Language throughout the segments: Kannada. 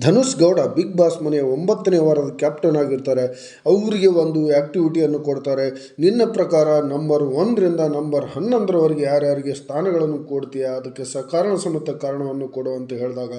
ಧನುಷ್ ಗೌಡ ಬಿಗ್ ಬಾಸ್ ಮನೆಯ ಒಂಬತ್ತನೇ ವಾರದ ಕ್ಯಾಪ್ಟನ್ ಆಗಿರ್ತಾರೆ. ಅವರಿಗೆ ಒಂದು ಆ್ಯಕ್ಟಿವಿಟಿಯನ್ನು ಕೊಡ್ತಾರೆ. ನಿನ್ನ ಪ್ರಕಾರ ನಂಬರ್ ಒಂದರಿಂದ ನಂಬರ್ ಹನ್ನೊಂದರವರೆಗೆ ಯಾರ್ಯಾರಿಗೆ ಸ್ಥಾನಗಳನ್ನು ಕೊಡ್ತೀಯಾ? ಅದಕ್ಕೆ ಸಕಾರಣ ಸಮೇತ ಕಾರಣವನ್ನು ಕೊಡು ಅಂತ ಹೇಳಿದಾಗ,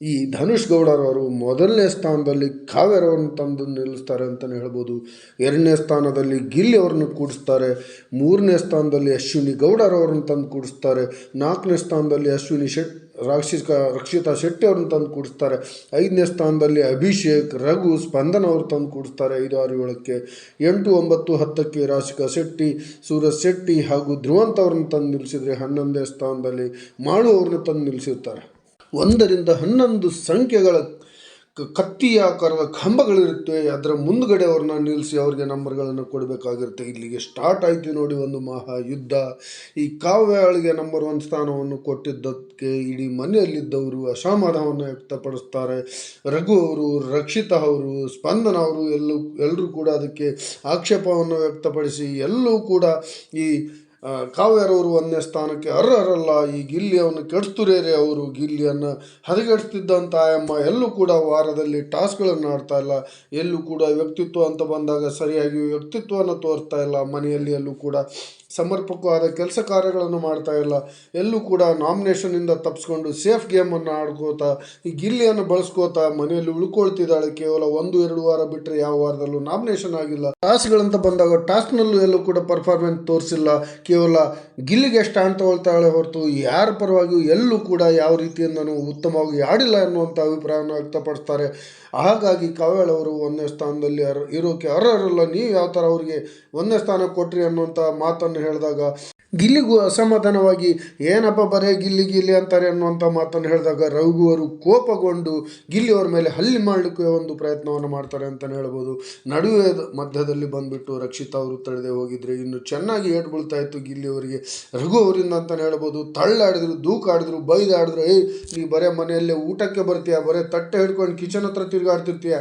ಈ ಧನುಷ್ ಗೌಡರವರು ಮೊದಲನೇ ಸ್ಥಾನದಲ್ಲಿ ಕಾವ್ಯರವನ್ನು ತಂದು ನಿಲ್ಲಿಸ್ತಾರೆ ಅಂತಲೇ ಹೇಳ್ಬೋದು. ಎರಡನೇ ಸ್ಥಾನದಲ್ಲಿ ಗಿಲ್ಲಿ ಅವರನ್ನು ಕೂಡಿಸ್ತಾರೆ. ಮೂರನೇ ಸ್ಥಾನದಲ್ಲಿ ಅಶ್ವಿನಿ ಗೌಡರವರನ್ನು ತಂದು ಕೂಡಿಸ್ತಾರೆ. ನಾಲ್ಕನೇ ಸ್ಥಾನದಲ್ಲಿ ಅಶ್ವಿನಿ ಶೆಟ್ ರಾಕ್ಷಿಕ ರಕ್ಷಿತಾ ಶೆಟ್ಟಿ ಅವ್ರನ್ನ ತಂದು ಕೂಡಿಸ್ತಾರೆ. ಐದನೇ ಸ್ಥಾನದಲ್ಲಿ ಅಭಿಷೇಕ್, ರಘು, ಸ್ಪಂದನ ಅವರು ತಂದು ಕೂಡಿಸ್ತಾರೆ ಐದು ಆರು ಏಳಕ್ಕೆ. ಎಂಟು, ಒಂಬತ್ತು, ಹತ್ತಕ್ಕೆ ರಾಶಿಕಾ ಶೆಟ್ಟಿ ಸೂರಜ್ ಶೆಟ್ಟಿ ಹಾಗೂ ಧ್ರುವಂತ ಅವ್ರನ್ನ ತಂದು ನಿಲ್ಲಿಸಿದರೆ ಹನ್ನೊಂದನೇ ಸ್ಥಾನದಲ್ಲಿ ಮಾಳು ಅವ್ರನ್ನ ತಂದು ನಿಲ್ಲಿಸಿರ್ತಾರೆ. ಒಂದರಿಂದ ಹನ್ನೊಂದು ಸಂಖ್ಯೆಗಳ ಕ- ಕತ್ತಿ ಆಕಾರದ ಕಂಬಗಳಿರುತ್ತೆ, ಅದರ ಮುಂದ್ಗಡೆ ಅವ್ರನ್ನ ನಿಲ್ಲಿಸಿ ಅವ್ರಿಗೆ ನಂಬರ್ಗಳನ್ನು ಕೊಡಬೇಕಾಗಿರುತ್ತೆ. ಇಲ್ಲಿಗೆ ಸ್ಟಾರ್ಟ್ ಆಯಿತು ನೋಡಿ ಒಂದು ಮಹಾ ಯುದ್ಧ ಈ ಕಾವ್ಯಾಳಿಗೆ ನಂಬರ್ ಒನ್ ಸ್ಥಾನವನ್ನು ಕೊಟ್ಟಿದ್ದಕ್ಕೆ ಇಡೀ ಮನೆಯಲ್ಲಿದ್ದವರು ಅಸಮಾಧಾನವನ್ನು ವ್ಯಕ್ತಪಡಿಸ್ತಾರೆ. ರಘು ಅವರು, ರಕ್ಷಿತಾ ಅವರು, ಸ್ಪಂದನ ಅವರು ಎಲ್ಲೂ ಎಲ್ಲರೂ ಕೂಡ ಅದಕ್ಕೆ ಆಕ್ಷೇಪವನ್ನು ವ್ಯಕ್ತಪಡಿಸಿ ಎಲ್ಲೂ ಕೂಡ ಈ ಕಾವ್ಯರವರು ಒಂದನೇ ಸ್ಥಾನಕ್ಕೆ ಅರ್ಹರಲ್ಲ, ಈ ಗಿಲ್ಲಿಯನ್ನು ಕೆಡಿಸ್ತುರೇರೆ ಅವರು, ಗಿಲ್ಲಿಯನ್ನು ಹದಗೆಡಿಸ್ತಿದ್ದಂಥ ಆಯಮ್ಮ, ಎಲ್ಲೂ ಕೂಡ ವಾರದಲ್ಲಿ ಟಾಸ್ಕ್ಗಳನ್ನು ಆಡ್ತಾ ಇಲ್ಲ. ಎಲ್ಲೂ ಕೂಡ ವ್ಯಕ್ತಿತ್ವ ಅಂತ ಬಂದಾಗ ಸರಿಯಾಗಿ ವ್ಯಕ್ತಿತ್ವವನ್ನು ತೋರಿಸ್ತಾ ಇಲ್ಲ, ಮನೆಯಲ್ಲಿ ಎಲ್ಲೂ ಕೂಡ. ಸಮರ್ಪಕವಾದ ಕೆಲಸ ಕಾರ್ಯಗಳನ್ನು ಮಾಡ್ತಾ ಇಲ್ಲ. ಎಲ್ಲೂ ಕೂಡ ನಾಮಿನೇಷನಿಂದ ತಪ್ಪಿಸ್ಕೊಂಡು ಸೇಫ್ ಗೇಮನ್ನು ಆಡ್ಕೋತಾ, ಈ ಗಿಲ್ಲಿಯನ್ನು ಬಳಸ್ಕೋತಾ ಮನೆಯಲ್ಲಿ ಉಳ್ಕೊಳ್ತಿದ್ದಾಳೆ. ಕೇವಲ ಒಂದು, ಎರಡು ವಾರ ಬಿಟ್ಟರೆ ಯಾವ ವಾರದಲ್ಲೂ ನಾಮಿನೇಷನ್ ಆಗಿಲ್ಲ. ಟಾಸ್ಗಳಂತ ಬಂದಾಗ ಟಾಸ್ಕ್ನಲ್ಲೂ ಎಲ್ಲೂ ಕೂಡ ಪರ್ಫಾರ್ಮೆನ್ಸ್ ತೋರಿಸಿಲ್ಲ. ಕೇವಲ ಗಿಲ್ಲಿಗೆ ಸ್ಟ್ಯಾಂಡ್ ತಗೊಳ್ತಾಳೆ ಹೊರತು ಯಾರ ಪರವಾಗಿಯೂ ಎಲ್ಲೂ ಕೂಡ ಯಾವ ರೀತಿಯಿಂದನೂ ಉತ್ತಮವಾಗಿ ಆಡಿಲ್ಲ ಅನ್ನುವಂಥ ಅಭಿಪ್ರಾಯವನ್ನು ವ್ಯಕ್ತಪಡಿಸ್ತಾರೆ. ಹಾಗಾಗಿ ಅವರು ಒಂದನೇ ಸ್ಥಾನದಲ್ಲಿ ಇರೋಕೆ ಅರ್ಹರಲ್ಲ. ನೀವು ಯಾವ ಥರ ಅವರಿಗೆ ಒಂದನೇ ಸ್ಥಾನ ಕೊಟ್ರಿ ಅನ್ನುವಂಥ ಮಾತನ್ನು ಹೇಳಿದಾಗ, ಗಿಲ್ಲಿಗೂ ಅಸಮಾಧಾನವಾಗಿ, ಏನಪ್ಪ ಬರೇ ಗಿಲ್ಲಿ ಗಿಲ್ಲಿ ಅಂತಾರೆ ಅನ್ನುವಂಥ ಮಾತನ್ನು ಹೇಳಿದಾಗ ರಘುವರು ಕೋಪಗೊಂಡು ಗಿಲ್ಲಿ ಅವರ ಮೇಲೆ ಹಲ್ಲಿ ಮಾಡಲಿಕ್ಕೆ ಒಂದು ಪ್ರಯತ್ನವನ್ನು ಮಾಡ್ತಾರೆ ಅಂತಲೇ ಹೇಳ್ಬೋದು. ನಡುವೆ ಮಧ್ಯದಲ್ಲಿ ಬಂದುಬಿಟ್ಟು ರಕ್ಷಿತಾ ಅವರು ತಡೆದೇ ಹೋಗಿದ್ರೆ ಇನ್ನು ಚೆನ್ನಾಗಿ ಏಟು ಬೀಳ್ತಾ ಇತ್ತು ಗಿಲ್ಲಿ ಅವರಿಗೆ. ರಘು ಅವರಿಂದ ಅಂತಲೇ ಹೇಳ್ಬೋದು, ತಳ್ಳಾಡಿದ್ರು, ದೂಕಾಡಿದ್ರು, ಬೈದಾಡಿದ್ರು, ಏಯ್, ನೀ ಬರೇ ಮನೆಯಲ್ಲೇ ಊಟಕ್ಕೆ ಬರ್ತೀಯ, ಬರೇ ತಟ್ಟೆ ಹಿಡ್ಕೊಂಡು ಕಿಚನ್ ಹತ್ರ ತಿರುಗಾಡ್ತಿರ್ತೀಯ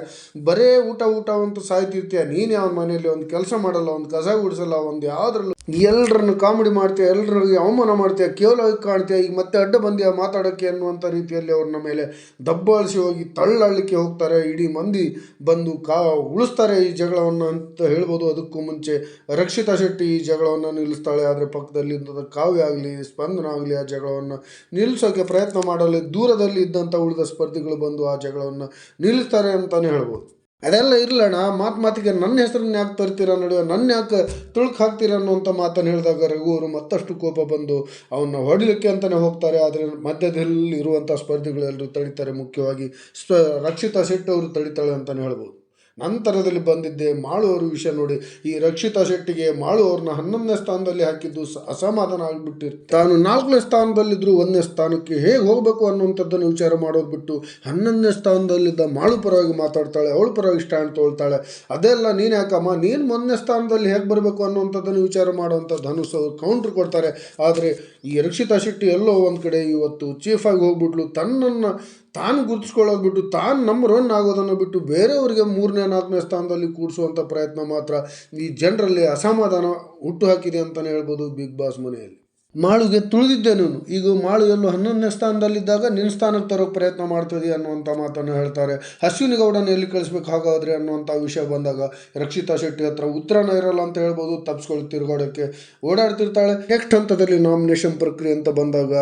ಬರೇ ಊಟ ಊಟ ಅಂತ ಸಾಯ್ತಿರ್ತೀಯ, ನೀನು ಯಾವ ಮನೆಯಲ್ಲಿ ಒಂದು ಕೆಲಸ ಮಾಡಲ್ಲ, ಒಂದು ಕಸ ಗುಡಿಸಲ್ಲ, ಒಂದು ಯಾವುದ್ರಲ್ಲೂ ಎಲ್ಲರನ್ನು ಕಾಮಿಡಿ ಮಾಡ್ತೀಯ ಎಲ್ಲರಿಗೆ ಅವಮಾನ ಮಾಡ್ತೀಯ ಕೇವಲವಾಗಿ ಕಾಣ್ತೀಯ, ಈಗ ಮತ್ತೆ ಅಡ್ಡ ಬಂದಿಯ ಮಾತಾಡೋಕ್ಕೆ ಅನ್ನುವಂಥ ರೀತಿಯಲ್ಲಿ ಅವ್ರನ್ನ ಮೇಲೆ ದಬ್ಬಾಳಿಸಿ ಹೋಗಿ ತಳ್ಳಾಡಲಿಕ್ಕೆ ಹೋಗ್ತಾರೆ, ಇಡೀ ಮಂದಿ ಬಂದು ಕಾ ಉಳಿಸ್ತಾರೆ ಈ ಜಗಳವನ್ನು ಅಂತ ಹೇಳ್ಬೋದು. ಅದಕ್ಕೂ ಮುಂಚೆ ರಕ್ಷಿತಾ ಶೆಟ್ಟಿ ಈ ಜಗಳವನ್ನು ನಿಲ್ಲಿಸ್ತಾಳೆ. ಆದರೆ ಪಕ್ಕದಲ್ಲಿ ಕಾವ್ಯ ಆಗಲಿ, ಸ್ಪಂದನ ಆಗಲಿ ಆ ಜಗಳವನ್ನು ನಿಲ್ಲಿಸೋಕ್ಕೆ ಪ್ರಯತ್ನ ಮಾಡಲು. ದೂರದಲ್ಲಿ ಇದ್ದಂಥ ಉಳಿದ ಸ್ಪರ್ಧಿಗಳು ಬಂದು ಆ ಜಗಳವನ್ನು ನಿಲ್ಲಿಸ್ತಾರೆ ಅಂತಲೇ ಹೇಳ್ಬೋದು. ಅದೆಲ್ಲ ಇರಲಣ್ಣ ಮಾತು ಮಾತಿಗೆ ನನ್ನ ಹೆಸರನ್ನ ಯಾಕೆ ತರ್ತೀರ ನಡುವೆ? ನನ್ನ ಯಾಕೆ ತುಳುಕ್ ಹಾಕ್ತೀರ ಅನ್ನುವಂಥ ಮಾತನ್ನು ಹೇಳಿದಾಗ ರಘು ಅವರು ಮತ್ತಷ್ಟು ಕೋಪ ಬಂದು ಅವನ್ನ ಹೊಡಿಲಿಕ್ಕೆ ಅಂತಲೇ ಹೋಗ್ತಾರೆ. ಆದರೆ ಮಧ್ಯದಲ್ಲಿ ಇರುವಂಥ ಸ್ಪರ್ಧಿಗಳೆಲ್ಲರೂ ತಡಿತಾರೆ. ಮುಖ್ಯವಾಗಿ ಸ್ಪ ರಕ್ಷಿತಾ ಶೆಟ್ಟಿ ಅವರು ತಡಿತಾಳೆ ಅಂತಲೇ ಹೇಳ್ಬೋದು. ನಂತರದಲ್ಲಿ ಬಂದಿದ್ದೆ. ಮಾಳು ಅವ್ರ ವಿಷಯ ನೋಡಿ. ಈ ರಕ್ಷಿತಾ ಶೆಟ್ಟಿಗೆ ಮಾಳುವವ್ರನ್ನ ಹನ್ನೊಂದನೇ ಸ್ಥಾನದಲ್ಲಿ ಹಾಕಿದ್ದು ಅಸಮಾಧಾನ ಆಗಿಬಿಟ್ಟಿರ್ತಾರೆ ತಾನು ನಾಲ್ಕನೇ ಸ್ಥಾನದಲ್ಲಿದ್ದರೂ ಒಂದನೇ ಸ್ಥಾನಕ್ಕೆ ಹೇಗೆ ಹೋಗಬೇಕು ಅನ್ನುವಂಥದ್ದನ್ನು ವಿಚಾರ ಮಾಡೋದು ಬಿಟ್ಟು ಹನ್ನೊಂದನೇ ಸ್ಥಾನದಲ್ಲಿದ್ದ ಮಾಳು ಪರವಾಗಿ ಮಾತಾಡ್ತಾಳೆ, ಅವಳು ಪರವಾಗಿ ಸ್ಟ್ಯಾಂಡ್ ತೊಳ್ತಾಳೆ ಅದೆಲ್ಲ ನೀನು ಯಾಕಮ್ಮ? ನೀನು ಒಂದನೇ ಸ್ಥಾನದಲ್ಲಿ ಹೇಗೆ ಬರಬೇಕು ಅನ್ನುವಂಥದ್ದನ್ನು ವಿಚಾರ ಮಾಡುವಂಥ ಧನುಸ್ ಅವರು ಕೌಂಟ್ರ್ ಕೊಡ್ತಾರೆ. ಆದರೆ ಈ ರಕ್ಷಿತಾ ಶೆಟ್ಟಿ ಎಲ್ಲೋ ಒಂದು ಕಡೆ ಇವತ್ತು ಚೀಫಾಗಿ ಹೋಗ್ಬಿಟ್ಲು. ತನ್ನನ್ನು ತಾನು ಗುರುತಿಸ್ಕೊಳ್ಳೋಗ್ಬಿಟ್ಟು ತಾನು ನಮ್ಮ ರನ್ ಆಗೋದನ್ನು ಬಿಟ್ಟು ಬೇರೆಯವರಿಗೆ ಮೂರನೇ, ನಾಲ್ಕನೇ ಸ್ಥಾನದಲ್ಲಿ ಕೂಡಿಸುವಂಥ ಪ್ರಯತ್ನ ಮಾತ್ರ ಈ ಜನರಲ್ಲಿ ಅಸಮಾಧಾನ ಹುಟ್ಟು ಹಾಕಿದೆ ಅಂತಲೇ ಹೇಳ್ಬೋದು ಬಿಗ್ ಬಾಸ್ ಮನೆಯಲ್ಲಿ. ಮಾಳುಗೆ ತುಳಿದಿದ್ದೆ ನೀನು. ಈಗ ಮಾಳು ಎಲ್ಲೋ ಹನ್ನೊಂದನೇ ಸ್ಥಾನದಲ್ಲಿದ್ದಾಗ ನಿನ್ನ ಸ್ಥಾನಕ್ಕೆ ತರೋಕೆ ಪ್ರಯತ್ನ ಮಾಡ್ತಿದ್ದೀಯ ಅನ್ನುವಂಥ ಮಾತನ್ನು ಹೇಳ್ತಾರೆ. ಅಶ್ವಿನಿ ಗೌಡನ ಎಲ್ಲಿ ಕಳಿಸ್ಬೇಕು ಹಾಗಾದ್ರೆ ಅನ್ನುವಂಥ ವಿಷಯ ಬಂದಾಗ ರಕ್ಷಿತಾ ಶೆಟ್ಟಿ ಹತ್ರ ಉತ್ತರನ ಇರಲ್ಲ ಅಂತ ಹೇಳ್ಬೋದು ತಪ್ಪಿಸ್ಕೊಳ್ಳಿ ತಿರುಗಾಡೋಕ್ಕೆ. ಓಡಾಡ್ತಿರ್ತಾಳೆ. ನೆಕ್ಸ್ಟ್ ಹಂತದಲ್ಲಿ ನಾಮಿನೇಷನ್ ಪ್ರಕ್ರಿಯೆ ಅಂತ ಬಂದಾಗ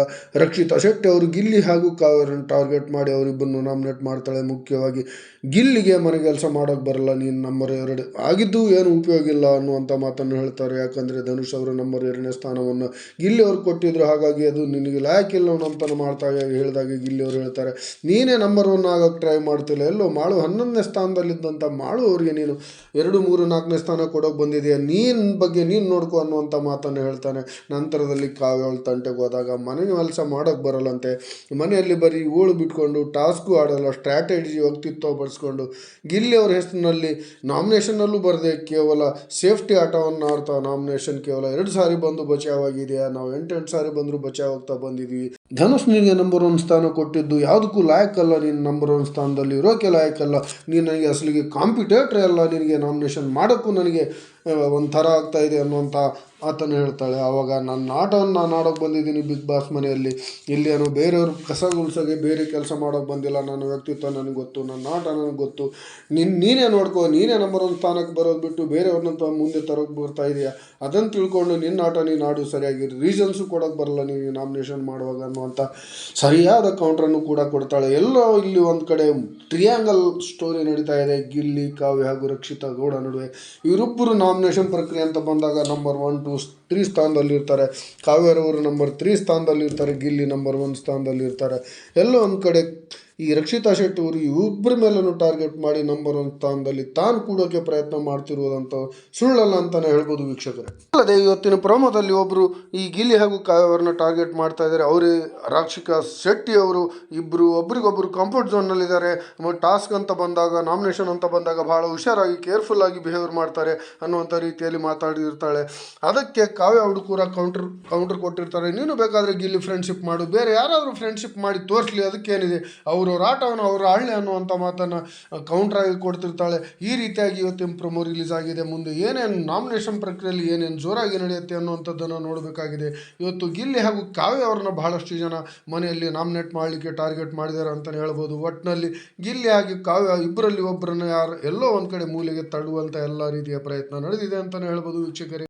ರಕ್ಷಿತಾ ಶೆಟ್ಟಿ ಅವರು ಗಿಲ್ಲಿ ಹಾಗೂ ಕಾವೇರನ್ನು ಟಾರ್ಗೆಟ್ ಮಾಡಿ ಅವರಿಬ್ಬರನ್ನು ನಾಮಿನೇಟ್ ಮಾಡ್ತಾಳೆ ಮುಖ್ಯವಾಗಿ. ಗಿಲ್ಲಿಗೆ ಮನೆ ಕೆಲಸ ಮಾಡೋಕ್ಕೆ ಬರಲ್ಲ, ನೀನು ನಂಬರ್ ಎರಡು. ಆಗಿದ್ದು ಏನು ಉಪಯೋಗ ಇಲ್ಲ ಅನ್ನುವಂಥ ಮಾತನ್ನು ಹೇಳ್ತಾರೆ. ಯಾಕಂದರೆ ಧನುಷ್ ಅವರು ನಂಬರ್ ಎರಡನೇ ಸ್ಥಾನವನ್ನು ಗಿಲ್ಲಿ ಅವ್ರು ಕೊಟ್ಟಿದ್ರು, ಹಾಗಾಗಿ ಅದು ನಿನಗೆ ಲಾಯಕ್ಕಿಲ್ಲ ಅಂತ ಮಾಡ್ತಾ ಹೇಳಿದಾಗ ಗಿಲ್ಲಿ ಅವರು ಹೇಳ್ತಾರೆ, ನೀನೇ ನಂಬರ್ ಒನ್ ಆಗೋಕ್ಕೆ ಟ್ರೈ ಮಾಡ್ತಿಲ್ಲ, ಎಲ್ಲೋ ಮಾಳು ಹನ್ನೊಂದನೇ ಸ್ಥಾನದಲ್ಲಿದ್ದಂಥ ಮಾಳು ಅವರಿಗೆ ನೀನು ಎರಡು ಮೂರು ನಾಲ್ಕನೇ ಸ್ಥಾನ ಕೊಡೋಕೆ ಬಂದಿದೆಯಾ, ನೀನು ಬಗ್ಗೆ ನೀನು ನೋಡ್ಕೊ ಅನ್ನುವಂಥ ಮಾತನ್ನು ಹೇಳ್ತಾನೆ. ನಂತರದಲ್ಲಿ ಕಾವ್ಯ ಅವಳು ತಂಟೆಗೆ ಹೋದಾಗ ಮನೆ ಕೆಲಸ ಮಾಡೋಕ್ಕೆ ಬರಲ್ಲಂತೆ. ಮನೆಯಲ್ಲಿ ಬರೀ ಓಳು ಬಿಟ್ಕೊಂಡು ಟಾಸ್ಕು ಆಡಲ್ಲ ಸ್ಟ್ರಾಟಜಿ ವ್ಯಕ್ತಿತ್ವ ಬಳಸ್ಕೊಂಡು. ಗಿಲ್ಲಿ ಅವ್ರ ಹೆಸರಿನಲ್ಲಿ ನಾಮಿನೇಷನ್ನಲ್ಲೂ ಬರದೆ, ಕೇವಲ ಸೇಫ್ಟಿ ಆಟವನ್ನು ಆಡ್ತಾ ನಾಮಿನೇಷನ್ ಕೇವಲ ಎರಡು ಸಾರಿ ಬಂದು ಬಚಾವಾಗಿದೆಯಾ ನಾವು ಎಂಟೆಂಟು ಸಾರಿ ಬಂದರೂ ಬಚಾವಾಗ್ತಾ ಬಂದಿದ್ವಿ. ಧನುಷ್ ನಿನಗೆ ನಂಬರ್ ಒನ್ ಸ್ಥಾನ ಕೊಟ್ಟಿದ್ದು. ಯಾವುದಕ್ಕೂ ಲಾಯಕ್ಕಲ್ಲ ನೀನು ನಂಬರ್ ಒನ್ ಸ್ಥಾನದಲ್ಲಿ. ಇರೋಕೆ ಲಾಯಕ್ಕಲ್ಲ ನೀನು ನನಗೆ ಅಸಲಿಗೆ ಕಾಂಪಿಟೇಟ್ರೇ ಅಲ್ಲ. ನಿನಗೆ ನಾಮಿನೇಷನ್ ಮಾಡೋಕ್ಕೂ ನನಗೆ ಒಂಥರ ಆಗ್ತಾ ಇದೆ ಅನ್ನುವಂಥ ಆತನು ಹೇಳ್ತಾಳೆ ಆವಾಗ ನನ್ನ ಆಟವನ್ನು ನಾನು ಆಡೋಕೆ ಬಂದಿದ್ದೀನಿ ಬಿಗ್ ಬಾಸ್ ಮನೆಯಲ್ಲಿ. ಇಲ್ಲಿ ಏನೋ ಬೇರೆಯವ್ರ ಕಸ ಗುಡ್ಸೋಗೆ ಬೇರೆ ಕೆಲಸ ಮಾಡೋಕೆ ಬಂದಿಲ್ಲ. ನನ್ನ ವ್ಯಕ್ತಿತ್ವ ನನಗೆ ಗೊತ್ತು, ನನ್ನ ಆಟ ನನಗೆ ಗೊತ್ತು. ನಿನ್ನ ನೀನೇ ನೋಡ್ಕೋ, ನೀನೇ ನಂಬರ್ ಒಂದು ಸ್ಥಾನಕ್ಕೆ ಬರೋದು ಬಿಟ್ಟು ಬೇರೆಯವ್ರನ್ನ ಮುಂದೆ ತರೋಕೆ ಬರ್ತಾ ಇದೆಯಾ? ಅದನ್ನು ತಿಳ್ಕೊಂಡು ನಿನ್ನ ಆಟ ನೀನು ಆಡು, ಸರಿಯಾಗಿ. ರೀಸನ್ಸು ಕೊಡೋಕೆ ಬರಲ್ಲ ನೀವು ನಾಮಿನೇಷನ್ ಮಾಡುವಾಗ ಅನ್ನುವಂಥ ಸರಿಯಾದ ಕೌಂಟ್ರನ್ನು ಕೂಡ ಕೊಡ್ತಾಳೆ. ಎಲ್ಲೋ ಇಲ್ಲಿ ಒಂದು ಕಡೆ ಟ್ರಿಯಾಂಗಲ್ ಸ್ಟೋರಿ ನಡೀತಾ ಇದೆ. ಗಿಲ್ಲಿ, ಕಾವ್ಯ ಹಾಗೂ ರಕ್ಷಿತಾ ಗೌಡ ನಡುವೆ. ಇವರಿಬ್ಬರು ನಾಮಿನೇಷನ್ ಪ್ರಕ್ರಿಯೆ ಅಂತ ಬಂದಾಗ ನಂಬರ್ ಒನ್ ಟು ತ್ರೀ ಸ್ಥಾನದಲ್ಲಿರ್ತಾರೆ. ಕಾವ್ಯರವರು ನಂಬರ್ ತ್ರೀ ಸ್ಥಾನದಲ್ಲಿರ್ತಾರೆ ಗಿಲ್ಲಿ ನಂಬರ್ ಒನ್ ಸ್ಥಾನದಲ್ಲಿರ್ತಾರೆ. ಎಲ್ಲೋ ಒಂದು ಕಡೆ ಈ ರಕ್ಷಿತಾ ಶೆಟ್ಟಿ ಅವರು ಇಬ್ಬರ ಮೇಲೂ ಟಾರ್ಗೆಟ್ ಮಾಡಿ ನಂಬರ್ ಒನ್ ಸ್ಥಾನದಲ್ಲಿ ತಾನು ಕೂಡೋಕೆ ಪ್ರಯತ್ನ ಮಾಡ್ತಿರುವುದಂತ ಸುಳ್ಳಲ್ಲ ಅಂತಾನೆ ಹೇಳ್ಬೋದು ವೀಕ್ಷಕರೇ. ಅಲ್ಲದೆ ಇವತ್ತಿನ ಪ್ರಮೋದಲ್ಲಿ ಒಬ್ಬರು ಈ ಗಿಲ್ಲಿ ಹಾಗೂ ಕಾವ್ಯವರನ್ನ ಟಾರ್ಗೆಟ್ ಮಾಡ್ತಾ ಇದ್ದಾರೆ. ಅವರೇ ರಾಕ್ಷಿಕಾ ಶೆಟ್ಟಿ ಅವರು ಇಬ್ಬರು ಒಬ್ರಿಗೊಬ್ರು ಕಂಫರ್ಟ್ ಝೋನ್ನಲ್ಲಿದ್ದಾರೆ ಟಾಸ್ಕ್ ಅಂತ ಬಂದಾಗ ನಾಮಿನೇಷನ್ ಅಂತ ಬಂದಾಗ ಬಹಳ ಹುಷಾರಾಗಿ ಕೇರ್ಫುಲ್ ಆಗಿ ಬಿಹೇವಿಯರ್ ಮಾಡ್ತಾರೆ ಅನ್ನುವಂಥ ರೀತಿಯಲ್ಲಿ ಮಾತಾಡಿರ್ತಾಳೆ. ಅದಕ್ಕೆ ಕಾವ್ಯ ಅವರು ಕೂಡ ಕೌಂಟರ್ ಕೌಂಟರ್ ಕೊಟ್ಟಿರ್ತಾರೆ. ನೀನು ಬೇಕಾದರೆ ಗಿಲ್ಲಿ ಫ್ರೆಂಡ್ಶಿಪ್ ಮಾಡು. ಬೇರೆ ಯಾರಾದರೂ ಫ್ರೆಂಡ್ಶಿಪ್ ಮಾಡಿ ತೋರಿಸ್ಲಿ. ಅದಕ್ಕೇನಿದೆ? ಅವ್ರವ್ರ ಆಟವನ್ನು, ಅವರ ಆಳ್ಳೆ ಅನ್ನುವಂಥ ಮಾತನ್ನು ಕೌಂಟರ್ ಆಗಿ ಕೊಡ್ತಿರ್ತಾಳೆ. ಈ ರೀತಿಯಾಗಿ ಇವತ್ತಿನ ಪ್ರೊಮೋ ರಿಲೀಸ್ ಆಗಿದೆ. ಮುಂದೆ ಏನೇನು ನಾಮಿನೇಷನ್ ಪ್ರಕ್ರಿಯೆಯಲ್ಲಿ ಏನೇನು ಜೋರಾಗಿ ನಡೆಯುತ್ತೆ ಅನ್ನುವಂಥದ್ದನ್ನು ನೋಡಬೇಕಾಗಿದೆ. ಇವತ್ತು ಗಿಲ್ಲಿ ಹಾಗೂ ಕಾವ್ಯ ಅವ್ರನ್ನ ಬಹಳಷ್ಟು ಜನ ಮನೆಯಲ್ಲಿ ನಾಮಿನೇಟ್ ಮಾಡಲಿಕ್ಕೆ ಟಾರ್ಗೆಟ್ ಮಾಡಿದ್ದಾರೆ ಅಂತಲೇ ಹೇಳ್ಬೋದು. ಒಟ್ಟಿನಲ್ಲಿ ಗಿಲ್ಲಿ ಹಾಗೂ ಕಾವ್ಯ ಇಬ್ಬರಲ್ಲಿ ಒಬ್ಬರನ್ನು ಯಾರು ಎಲ್ಲೋ ಒಂದು ಕಡೆ ಮೂಲೆಗೆ ತಳ್ಳುವಂಥ ಎಲ್ಲ ರೀತಿಯ ಪ್ರಯತ್ನ ನಡೆದಿದೆ ಅಂತಲೇ ಹೇಳ್ಬೋದು ವೀಕ್ಷಕರೇ.